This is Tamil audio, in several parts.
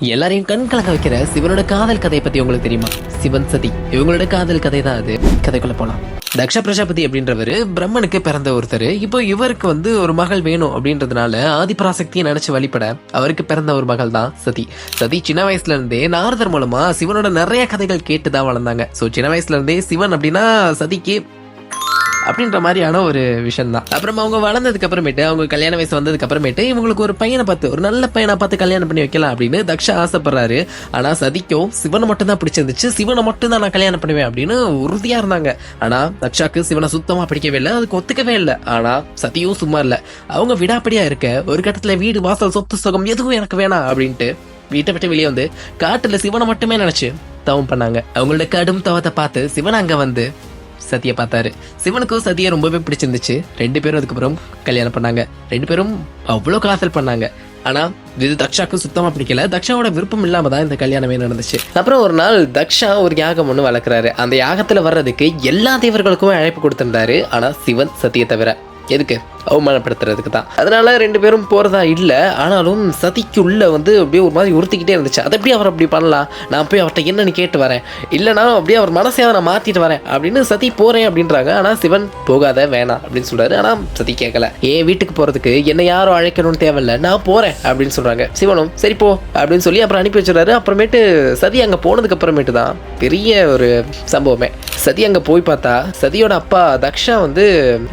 எல்லாரையும் கண் கலங்க வைக்கிற சிவனோட காதல் கதையை பத்தி உங்களுக்கு தெரியுமா? சிவன் சதி. இவங்களோட காதல் கதை தான் அது. கதைக்குள்ள போலாம். தக்ஷ பிரஜாபதி அப்படின்றவர் பிரம்மனுக்கு பிறந்த ஒருத்தர். இப்போ இவருக்கு வந்து ஒரு மகள் வேணும் அப்படின்றதுனால ஆதிபராசக்தியை நினைச்சு வழிபட அவருக்கு பிறந்த ஒரு மகள் தான் சதி. சதி சின்ன வயசுல இருந்தே நாரதர் மூலமா சிவனோட நிறைய கதைகள் கேட்டு தான் வளர்ந்தாங்க. ஸோ சின்ன வயசுல இருந்தே சிவன் அப்படின்னா சதிக்கு அப்படின்ற மாதிரியான ஒரு விஷயம் தான் அப்புறம் அவங்க வளர்ந்ததுக்கு அப்புறமேட்டு அவங்க கல்யாண வயசு வந்ததுக்கு அப்புறமேட்டு இவங்களுக்கு ஒரு பையனை பார்த்து ஒரு நல்ல பையனை பார்த்து கல்யாணம் பண்ணி வைக்கலாம் அப்படின்னு தக்ஷா ஆசைப்படுறாரு. ஆனா சதிக்கும் சிவனை மட்டும் தான் பிடிச்சிருந்துச்சு. சிவனை மட்டும் தான் நான் கல்யாணம் பண்ணுவேன் அப்படின்னு உறுதியா இருந்தாங்க. ஆனா தக்ஷாக்கு சிவனை சுத்தமா பிடிக்கவே இல்லை. அதுக்கு ஒத்துக்கவே இல்லை. ஆனா சதியும் சும்மா இல்ல. அவங்க விடாப்படியா இருக்க ஒரு கட்டத்துல வீடு வாசல் சொத்து சுகம் எதுவும் எனக்கு வேணாம் அப்படின்ட்டு வீட்டை விட்டு வெளியே வந்து காட்டுல சிவனை மட்டுமே நினைச்சு தவம் பண்ணாங்க. அவங்களோட கடும் தவத்தை பார்த்து சிவன் அங்க வந்து சதியை பார்த்தாரு. சிவனுக்கும் சதியை ரொம்பவே பிடிச்சிருந்துச்சு. ரெண்டு பேரும் அதுக்கப்புறம் கல்யாணம் பண்ணாங்க. ரெண்டு பேரும் அவ்வளோ காதல் பண்ணாங்க. ஆனா இது தக்ஷாக்கு சுத்தமா பிடிக்கல. தக்ஷாவோட விருப்பம் இல்லாம தான் இந்த கல்யாணமே நடந்துச்சு. அப்புறம் ஒரு நாள் தக்ஷா ஒரு யாகம் ஒன்று வளர்க்குறாரு. அந்த யாகத்துல வர்றதுக்கு எல்லா தேவர்களுக்கும் அழைப்பு கொடுத்திருந்தாரு. ஆனா சிவன் சத்தியை தவிர எதுக்கு? அவமானப்படுத்துறதுக்கு தான். அதனால ரெண்டு பேரும் போகிறதா இல்லை ஆனாலும் சதிக்குள்ளே வந்து அப்படியே ஒரு மாதிரி உறுத்திக்கிட்டே இருந்துச்சு. அதை எப்படி அவர் அப்படி பண்ணலாம்? நான் போய் அவர்கிட்ட என்னன்னு கேட்டு வரேன். இல்லைனா அப்படியே அவர் மனசையாவது நான் மாற்றிட்டு வரேன். அப்படின்னு சதி போகிறேன் அப்படின்றாங்க. ஆனால் சிவன் போகாத வேணாம் அப்படின்னு சொல்கிறாரு ஆனால் சதி கேட்கல ஏன் வீட்டுக்கு போகிறதுக்கு என்னை யாரும் அழைக்கணும்னு தேவையில்ல. நான் போகிறேன் அப்படின்னு சொல்கிறாங்க சிவனும் சரி போ அப்படின்னு சொல்லி அப்புறம் அனுப்பி வச்சுறாரு அப்புறமேட்டு சதி அங்கே போனதுக்கு அப்புறமேட்டு தான் பெரிய ஒரு சம்பவமே. சதி அங்க போய் பார்த்தா சதியோட அப்பா தக்ஷா வந்து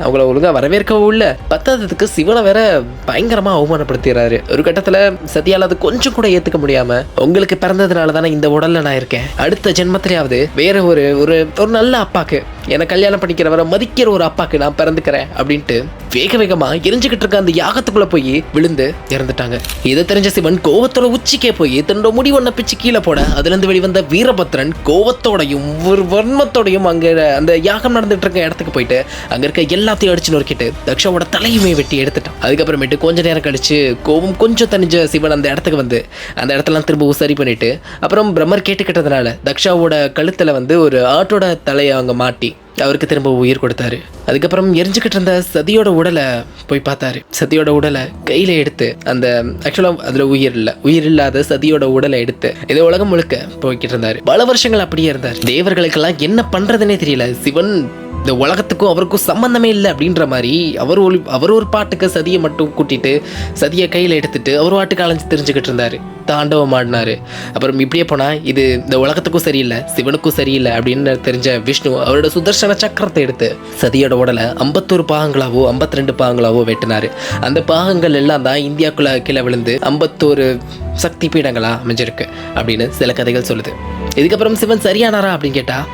அவங்கள ஒழுங்கா வரவேற்கவும் இல்லை. பத்தாததுக்கு சிவனை வேற பயங்கரமா அவமானப்படுத்திடுறாரு. ஒரு கட்டத்துல சதியால அது கொஞ்சம் கூட ஏத்துக்க முடியாம உங்களுக்கு பிறந்ததுனால தானே இந்த உடல்ல நான் இருக்கேன். அடுத்த ஜென்மத்திலேயாவது வேற ஒரு ஒரு ஒரு நல்ல அப்பாக்கு என்னை கல்யாணம் பண்ணிக்கிறவரை மதிக்கிற ஒரு அப்பாக்கு நான் பிறந்துக்கிறேன் அப்படின்ட்டு வேக வேகமாக எரிஞ்சுக்கிட்டு இருக்க அந்த யாகத்துக்குள்ளே போய் விழுந்து இறந்துட்டாங்க. இதை தெரிஞ்ச சிவன் கோவத்தோட உச்சிக்கே போய் தன்னோட முடி ஒன்ன பிச்சு கீழே போட அதுலேருந்து வெளிவந்த வீரபத்ரன் கோவத்தோடையும் ஒரு வர்மத்தோடையும் அங்கே அந்த யாகம் நடந்துட்டு இருக்க இடத்துக்கு போயிட்டு அங்கே இருக்க எல்லாத்தையும் அடிச்சு நொறுக்கிட்டு தக்ஷாவோட தலையுமே வெட்டி எடுத்துட்டான். அதுக்கப்புறமேட்டு கொஞ்ச நேரம் கழிச்சு கோவம் கொஞ்சம் தணிஞ்ச சிவன் அந்த இடத்துக்கு வந்து அந்த இடத்தெல்லாம் திரும்பவும் சரி பண்ணிட்டு அப்புறம் பிரம்மர் கேட்டுக்கிட்டதுனால தக்ஷாவோட கழுத்தில் வந்து ஒரு ஆட்டோட தலையை அவங்க மாட்டி அவருக்கு திரும்ப உயிர் கொடுத்தாரு. அதுக்கப்புறம் எரிஞ்சுக்கிட்டு இருந்த சதியோட உடலை போய் பார்த்தாரு. சதியோட உடலை கையில எடுத்து அந்த ஆக்சுவலா அதுல உயிர் இல்ல. உயிர் இல்லாத சதியோட உடலை எடுத்து இந்த உலகம் முழுக்க போய்கிட்டு இருந்தாரு. பல வருஷங்கள் அப்படியே இருந்தார். தேவர்களுக்கெல்லாம் என்ன பண்றதுன்னே தெரியல. சிவன் இந்த உலகத்துக்கும் அவருக்கும் சம்மந்தமே இல்லை அப்படின்ற மாதிரி அவர் ஒரு அவர் ஒரு பாட்டுக்கு சதியை மட்டும் கூட்டிட்டு சதியை கையில் எடுத்துட்டு அவர் பாட்டுக்கு அலைஞ்சு தெரிஞ்சுக்கிட்டு இருந்தாரு. தாண்டவம் ஆடினார். அப்புறம் இப்படியே போனால் இது இந்த உலகத்துக்கும் சரியில்லை சிவனுக்கும் சரியில்லை அப்படின்னு தெரிஞ்ச விஷ்ணு அவரோட சுதர்சன சக்கரத்தை எடுத்து சதியோட உடலை ஐம்பத்தோரு பாகங்களாவோ ஐம்பத்தி ரெண்டு பாகங்களாவோ வெட்டினார். அந்த பாகங்கள் எல்லாம் தான் இந்தியாக்குள்ள கீழே விழுந்து ஐம்பத்தோரு சக்தி பீடங்களாக அமைஞ்சிருக்கு அப்படின்னு சில கதைகள் சொல்லுது. இதுக்கப்புறம் சிவன் சரியானாரா அப்படின்னு கேட்டால்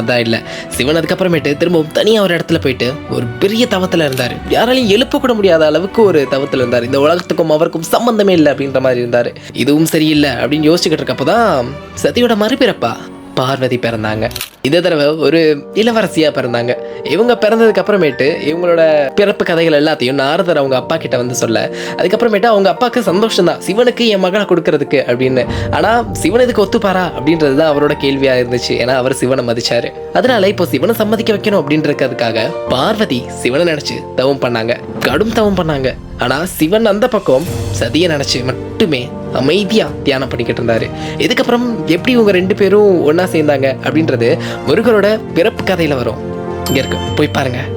அதான் இல்லை. சிவன் அதுக்கப்புறமேட்டு திரும்பவும் தனியாக ஒரு இடத்துல போயிட்டு ஒரு பெரிய தவத்தில் இருந்தார். யாராலையும் எழுப்பக்கூட முடியாத அளவுக்கு ஒரு தவத்தில் இருந்தார். இந்த உலகத்துக்கும் அவருக்கும் சம்பந்தமே இல்லை அப்படின்ற மாதிரி இருந்தார். இதுவும் சரியில்லை அப்படின்னு யோசிச்சுக்கிட்டு இருக்கப்போ தான் சதியோட மறுபிறப்பா பார்வதி பிறந்தாங்க. இந்த தடவை ஒரு இளவரசியா பிறந்தாங்க. இவங்க பிறந்ததுக்கு அப்புறமேட்டு இவங்களோட பிறப்பு கதைகள் எல்லாத்தையும் நாரதர் அவங்க அப்பா கிட்ட வந்து சொல்ல அதுக்கப்புறமேட்டு அவங்க அப்பாவுக்கு சந்தோஷம் தான் சிவனுக்கு என் மகளை கொடுக்கறதுக்கு அப்படின்னு. ஆனா சிவன் இதுக்கு ஒத்துப்பாரா? அப்படின்றது தான் அவரோட கேள்வியா இருந்துச்சு. ஏன்னா அவர் சிவனை மதிச்சாரு. அதனால இப்போ சிவனை சம்மதிக்க வைக்கணும் அப்படின்றதுக்காக பார்வதி சிவனை நினைச்சு தவம் பண்ணாங்க. கடும் தவம் பண்ணாங்க. ஆனா சிவன் அந்த பக்கம் சதியை நினைச்சு மட்டுமே அமைதியா தியானம் பண்ணிக்கிட்டு இருந்தாரு. இதுக்கப்புறம் எப்படி இவங்க ரெண்டு பேரும் ஒன்றா சேர்ந்தாங்க அப்படின்றது முருகரோட பிறப்பு கதையில் வரும். இங்கே இருக்கு. போய் பாருங்கள்